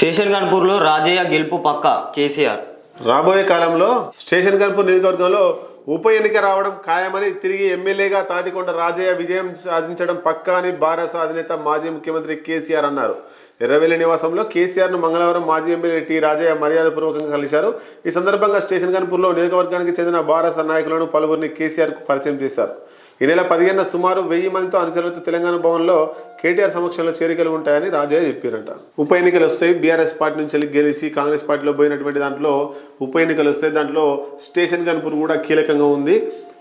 Station గన్పూర్లో Rajaiah గెలుపు పక్క కేసీఆర్. రాబోయే కాలంలో స్టేషన్ గన్పూర్ నియోజకవర్గంలో ఉప ఎన్నిక రావడం ఖాయమని తిరిగి ఎమ్మెల్యేగా తాటికొండ రాజయ్య విజయం సాధించడం పక్కా అని భారత అధినేత మాజీ ముఖ్యమంత్రి కేసీఆర్ అన్నారు. ఎర్రవెల్లి నివాసంలో కేసీఆర్ను మంగళవారం మాజీ ఎమ్మెల్యే టి రాజయ్య మర్యాదపూర్వకంగా కలిశారు. ఈ సందర్భంగా స్టేషన్ గన్పూర్లో నియోజకవర్గానికి చెందిన భారత నాయకులను పలువురిని కేసీఆర్కు పరిచయం చేశారు. ఈ నెల పదిహేను సుమారు వెయ్యి మందితో అనుచరులతో తెలంగాణ భవన్లో కేటీఆర్ సమక్షంలో చేరికలు ఉంటాయని రాజయ్య చెప్పారంట. ఉప ఎన్నికలు వస్తాయి. బీఆర్ఎస్ పార్టీ నుంచి వెళ్ళి గెలిచి కాంగ్రెస్ పార్టీలో పోయినటువంటి దాంట్లో ఉప ఎన్నికలు వస్తాయి. దాంట్లో స్టేషన్ గన్పూర్ కూడా కీలకంగా ఉంది.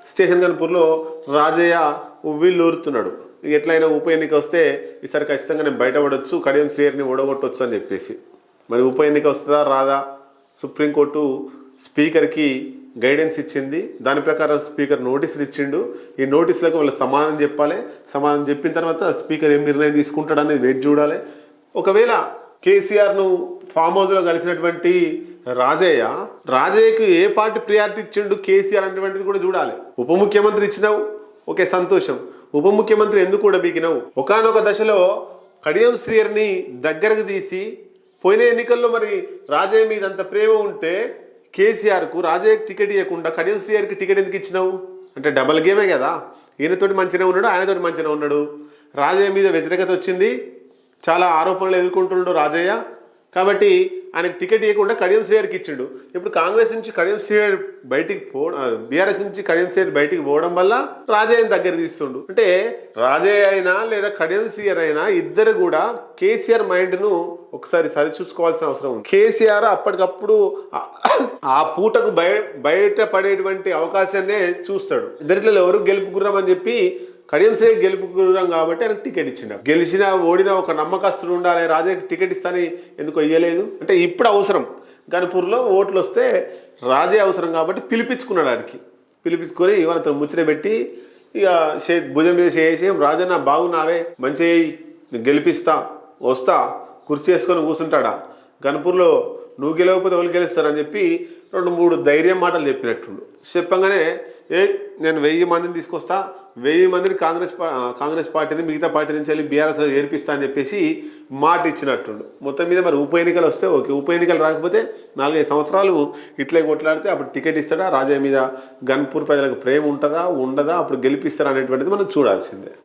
స్టేషన్ గన్పూర్లో రాజయ్య ఉవ్విల్లూరుతున్నాడు ఎట్లయినా ఉప ఎన్నిక వస్తే ఈసారి ఖచ్చితంగా నేను బయటపడవచ్చు కడియం శ్రీయర్ని ఓడగొట్టవచ్చు అని చెప్పేసి. మరి ఉప ఎన్నిక వస్తుందా? రాదా? సుప్రీంకోర్టు స్పీకర్కి గైడెన్స్ ఇచ్చింది. దాని ప్రకారం స్పీకర్ నోటీసులు ఇచ్చిండు. ఈ నోటీసులకు వాళ్ళు సమాధానం చెప్పాలి. సమాధానం చెప్పిన తర్వాత స్పీకర్ ఏం నిర్ణయం తీసుకుంటాడనేది వెయిట్ చూడాలి. ఒకవేళ కేసీఆర్ను ఫామ్ హౌస్లో కలిసినటువంటి రాజయ్య రాజయ్యకు ఏ పార్టీ ప్రియారిటీ ఇచ్చిండు కేసీఆర్ అనేటువంటిది కూడా చూడాలి. ఉప ముఖ్యమంత్రి ఇచ్చినావు. ఓకే సంతోషం. ఉప ముఖ్యమంత్రి ఎందుకు కూడా బీకినావు ఒకనొక దశలో కడియం శ్రీయర్ని దగ్గరకు తీసి పోయిన ఎన్నికల్లో మరి రాజయ్య మీద అంత ప్రేమ ఉంటే కేసీఆర్కు రాజయ్యకి టికెట్ ఇవ్వకుండా కడియం శ్రీయర్కి టికెట్ ఎందుకు ఇచ్చినావు? అంటే డబల్ గేమే కదా. ఈయనతోటి మంచిగా ఉన్నాడు ఆయనతోటి మంచిగా ఉన్నాడు. రాజయ్య మీద వ్యతిరేకత వచ్చింది. చాలా ఆరోపణలు ఎదుర్కొంటున్నాడు రాజయ్య. కాబట్టి ఆయనకు టికెట్ ఇవ్వకుండా కడియం శ్రీయర్కి ఇచ్చిండు. ఇప్పుడు కాంగ్రెస్ నుంచి కడియం శ్రీయర్ బయటికి పో బీఆర్ఎస్ నుంచి కడియం శ్రీయర్ బయటికి పోవడం వల్ల రాజయ్యని దగ్గర తీస్తుండు. అంటే రాజయ్య అయినా లేదా కడియం శ్రీయర్ అయినా ఇద్దరు కూడా కేసీఆర్ మైండ్ను ఒకసారి సరి చూసుకోవాల్సిన అవసరం ఉంది. కేసీఆర్ అప్పటికప్పుడు ఆ- పూటకు బయ బయట పడేటువంటి అవకాశాన్నే చూస్తాడు. ఇద్దరిలో ఎవరు గెలుపు చెప్పి కడియం శ్రీ గెలుపు కాబట్టి ఆయనకు టికెట్ ఇచ్చిండు. గెలిచిన ఓడిన ఒక నమ్మకస్తుడు ఉండాలి రాజాకి టికెట్ ఇస్తాని ఎందుకు ఇయ్యలేదు. అంటే ఇప్పుడు అవసరం. గణపూర్లో ఓట్లు వస్తే రాజే అవసరం కాబట్టి పిలిపించుకున్నాడు ఆడికి. పిలిపించుకొని ఇవాళ ముచ్చట పెట్టి ఇక షే భుజం మీద చేసి రాజన్న బాగున్నావే మంచి గెలిపిస్తా వస్తా కుర్చీ వేసుకొని కూర్చుంటాడా? గణపూర్లో నువ్వు గెలవకపోతే ఎవరు గెలుస్తారని చెప్పి రెండు మూడు ధైర్యం మాటలు చెప్పినట్టుండు. చెప్పంగానే ఏ నేను వెయ్యి మందిని తీసుకొస్తా వెయ్యి మందిని కాంగ్రెస్ కాంగ్రెస్ పార్టీని మిగతా పార్టీ నుంచి వెళ్ళి బీఆర్ఎస్లో ఏర్పిస్తా అని చెప్పేసి మాట ఇచ్చినట్టుండు. మొత్తం మీద మరి ఉప ఎన్నికలు వస్తే ఓకే. ఉప ఎన్నికలు రాకపోతే నాలుగైదు సంవత్సరాలు ఇట్లే కొట్లాడితే అప్పుడు టికెట్ ఇస్తాడా? రాజయ్య మీద గన్పూర్ ప్రజలకు ప్రేమ ఉంటుందా? ఉండదా? అప్పుడు గెలిపిస్తారా అనేటువంటిది మనం చూడాల్సిందే.